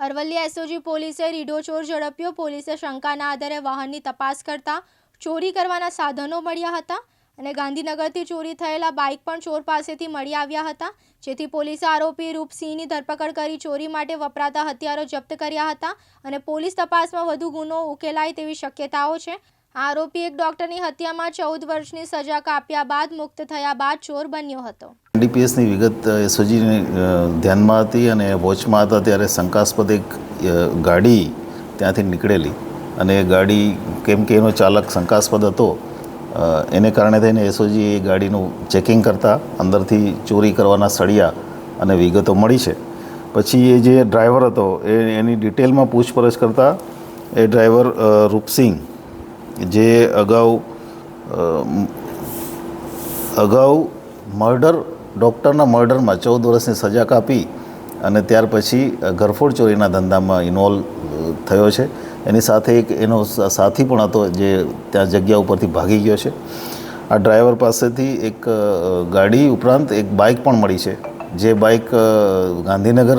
Aravalli SOG પોલીસે રીઢો ચોર ઝડપ્યો. પોલીસે શંકાના આધારે વાહનની તપાસ કરતા ચોરી કરવાના સાધનો મળ્યા હતા અને ગાંધીનગરથી ચોરી થયેલા બાઇક પણ ચોર પાસેથી મળી આવ્યા હતા. જેથી પોલીસે આરોપી રૂપસિંહની ધરપકડ કરી ચોરી માટે વપરાતા હથિયારો જપ્ત કર્યા હતા અને પોલીસ તપાસમાં વધુ ગુનો ઉકેલાય તેવી શક્યતાઓ છે. આરોપી એક ડોક્ટરની હત્યામાં ચૌદ વર્ષની સજા કાપ્યા બાદ મુક્ત થયા બાદ ચોર બન્યો હતો. ડીપીએસની વિગત એસઓજીની ધ્યાનમાં હતી અને વોચમાં હતા ત્યારે શંકાસ્પદ એક ગાડી ત્યાંથી નીકળેલી. અને એ ગાડી કેમ કે એનો ચાલક શંકાસ્પદ હતો. એને કારણે થઈને એસઓજી એ ગાડીનું ચેકિંગ કરતા અંદરથી ચોરી કરવાના સળિયા અને વિગતો મળી છે. પછી એ જે ડ્રાઈવર હતો, એ, એની ડિટેલમાં પૂછપરછ કરતા એ ડ્રાઈવર રૂપસિંગ જે અગાઉ અગાઉ મર્ડર, ડૉક્ટરના મર્ડરમાં ચૌદ વર્ષની સજા કાપી અને ત્યાર પછી ઘરફોડ ચોરીના ધંધામાં ઇન્વોલ્વ થયો છે. એની સાથે એક એનો સાથી પણ હતો જે ત્યાં જગ્યા ઉપરથી ભાગી ગયો છે. આ ડ્રાઈવર પાસેથી એક ગાડી ઉપરાંત એક બાઇક પણ મળી છે. જે બાઇક ગાંધીનગર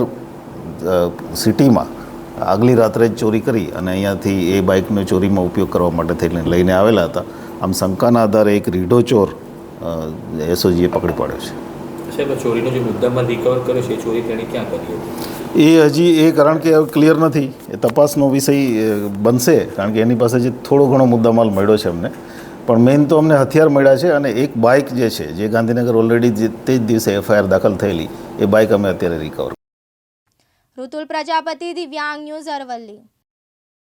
સિટીમાં આગલી રાત્રે જ ચોરી કરી અને અહીંયાથી એ બાઇકનો ચોરીમાં ઉપયોગ કરવા માટે થઈને લઈને આવેલા હતા. આમ શંકાના આધારે એક રીઢો ચોર એસઓજીએ પકડી પાડ્યો છે. ચોરીનો જે મુદ્દામાં રિકવર કર્યો છે એ ચોરી તેણે ક્યાં કરી એ હજી એ કારણ કે ક્લિયર નથી. એ તપાસનો વિષય બનશે કારણ કે એની પાસે જે થોડો ઘણો મુદ્દામાલ મળ્યો છે અમને. પણ મેઇન તો અમને હથિયાર મળ્યા છે અને એક બાઇક જે છે જે ગાંધીનગર ઓલરેડી તે જ દિવસે એફઆઈઆર દાખલ થયેલી એ બાઇક અમે અત્યારે રિકવર ઋતુલ પ્રજાપતિ દિવ્યાંગ ન્યૂઝ અરવલ્લી